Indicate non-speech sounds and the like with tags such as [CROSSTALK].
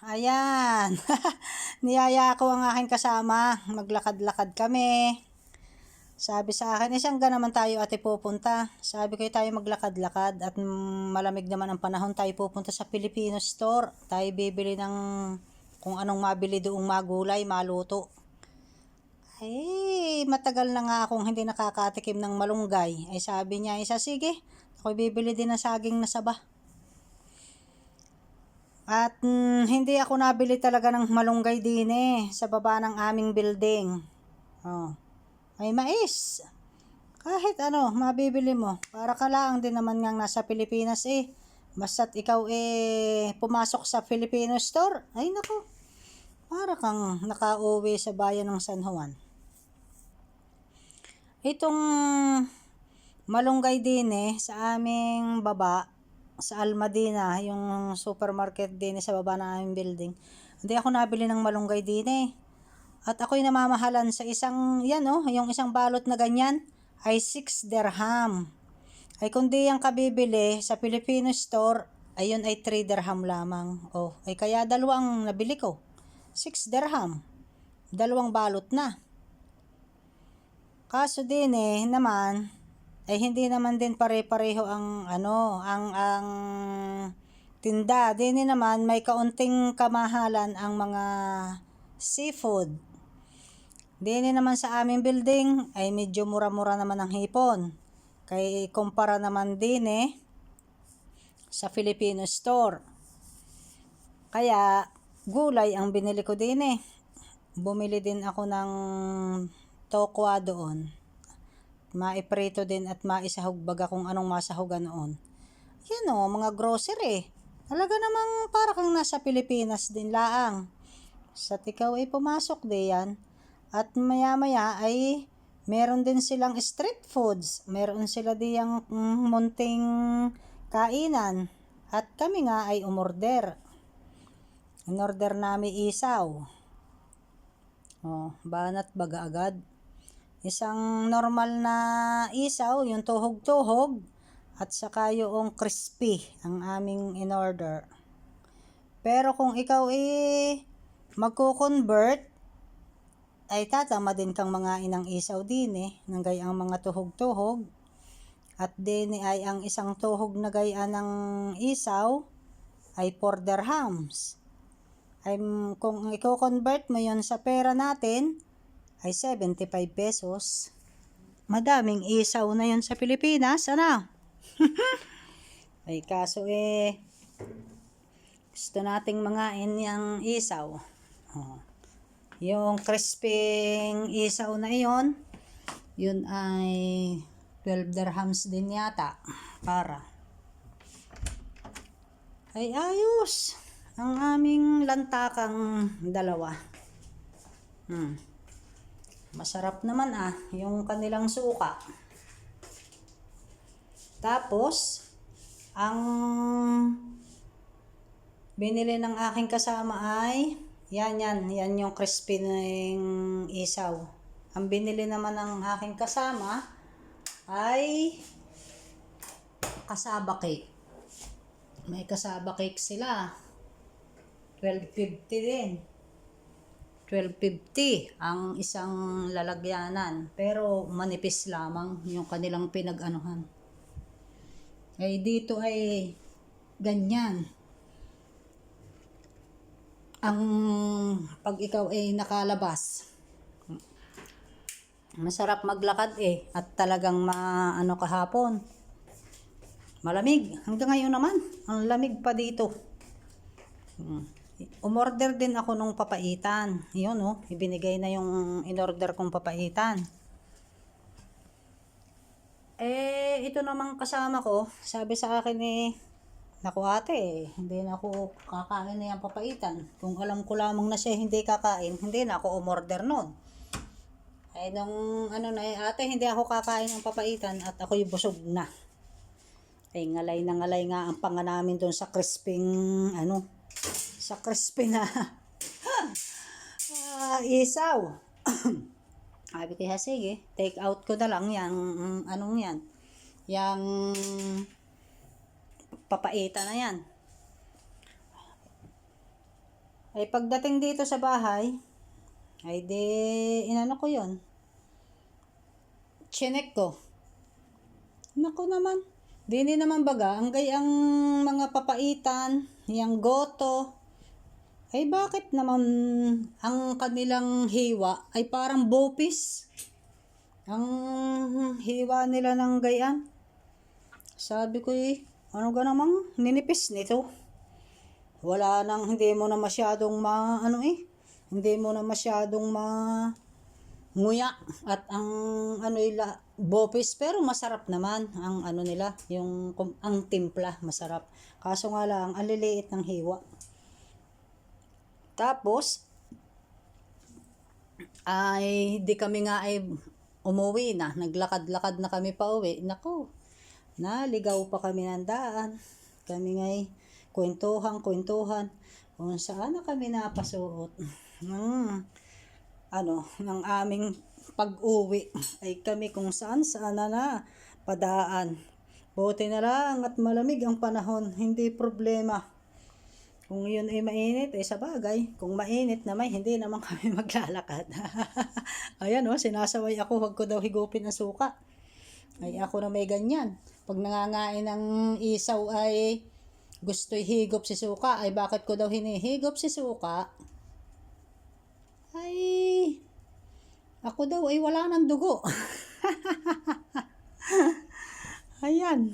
Ayan. [LAUGHS] Niyaya ko ang aking kasama. Maglakad-lakad kami. Sabi sa akin, isang ga naman tayo ate pupunta. Sabi ko tayo maglakad-lakad at malamig naman ang panahon tayo pupunta sa Filipino store. Tayo bibili ng kung anong mabili doong magulay, maluto. Ay, matagal na nga akong hindi nakakatikim ng malunggay. Ay sabi niya, isa sige, ako bibili din ng saging na saba. At mm, hindi ako nabili talaga ng malunggay din eh, sa baba ng aming building. Oh. May mais. Kahit ano, mabibili mo. Para ka lang din naman ngang nasa Pilipinas eh. Basta't ikaw eh pumasok sa Filipino store. Ay nako. Para kang nakauwi sa bayan ng San Juan. Itong malunggay din eh, sa aming baba, sa Almadina, yung supermarket din sa baba ng aming building. Hindi ako nabili ng malunggay din eh. At ako'y namamahalan sa isang, yan oh, yung isang balot na ganyan, ay 6 dirham. Ay kundi yung kabibili sa Filipino store, ayun ay 3 dirham lamang. Oh, ay kaya dalawang nabili ko. 6 dirham. Dalawang balot na. Kaso din eh, naman, ay hindi naman din pare-pareho ang ano, ang ang tinda. Din eh naman may kaunting kamahalan ang mga seafood. Din eh naman sa aming building ay medyo mura-mura naman ang hipon. Kay kumpara naman din eh sa Filipino store. Kaya gulay ang binili ko din eh. Bumili din ako ng tokwa doon. Maiprito din at maisahog baga kung anong masahugan noon. Yan o, mga grocery. Talaga namang para kang nasa Pilipinas din laang. Sa tikaw ay pumasok din yan. At maya maya ay meron din silang street foods. Meron sila diyang mm, munting kainan. At kami nga ay umorder. In-order namin isaw. Oh, banat baga agad. Isang normal na isaw, yung tuhog-tuhog, at saka yung crispy ang aming in-order. Pero kung ikaw eh magko-convert, ay tatama din kang mga inang isaw din eh, ng gayang mga tuhog-tuhog. At din ay ang isang tuhog na gaya ng isaw ay 4 dirhams. Ay kung i-convert mo yon sa pera natin, ay 75 pesos. Madaming isaw na yon sa Pilipinas, ano? [LAUGHS] ay kaso eh, gusto nating mga inyang isaw. Oh. Yung crisping isaw na iyon, yun ay 12 dirhams din yata. Para. Ay ayos. Ang aming lantakang dalawa. Hmm. Masarap naman ah, yung kanilang suka. Tapos, ang binili ng aking kasama ay yan, yan. Yan yung crispy ng isaw. Ang binili naman ng aking kasama ay kasaba cake. May kasaba cake sila. 12.50 din. 12.50 ang isang lalagyanan. Pero manipis lamang yung kanilang pinag-anuhan. Ay dito ay ganyan ang pag ikaw ay nakalabas masarap maglakad eh at talagang maano kahapon malamig hanggang ngayon naman ang lamig pa dito Hmm. Umorder din ako nung papaitan yun oh ibinigay na yung inorder kong papaitan eh ito namang kasama ko sabi sa akin eh Naku ate, hindi na ako kakain na yung papaitan. Kung alam ko lamang na siya hindi kakain, hindi na ako umorder nun. Ay nung ano na eh, ate hindi ako kakain ng papaitan at ako'y busog na. Ay ngalay na ngalay nga ang panga namin doon sa crisping ano, sa crispy na [LAUGHS] ah, isaw. [COUGHS] Sabi ko, sige, take out ko na lang yung anong yan. Yang papaita na yan. Ay pagdating dito sa bahay, ay di, inano ko yon Chinek ko. Nako naman. Dini naman baga, ang gayang mga papaitan, yung goto, ay bakit naman ang kanilang hiwa ay parang bopis? Ang hiwa nila ng gayan. Sabi ko eh, ano ga namang ninipis nito? Wala nang, hindi mo na masyadong ma, ano eh, hindi mo na masyadong ma, nguya at ang ano ila bopis pero masarap naman ang ano nila yung ang timpla masarap kaso nga lang ang liliit ng hiwa tapos ay di kami nga ay umuwi na. Naglakad-lakad na kami pa uwi. Nako naligaw pa kami ng daan. Kami ngay kwentuhan kwentuhan kung saan na kami napasuot. Hmm. Ano, ng aming pag-uwi ay kami kung saan saan na na padaan. Buti na lang at malamig ang panahon, hindi problema. Kung yun ay mainit, ay sa bagay. Kung mainit naman, hindi naman kami [LAUGHS] maglalakad. [LAUGHS] Ayan o, sinasaway ako, wag ko daw higupin ang suka. Ay ako na may ganyan. Pag nangangain ng isaw ay gusto'y higop si suka, ay bakit ko daw hinihigop si suka? Ay, ako daw ay wala ng dugo. [LAUGHS] Ayan.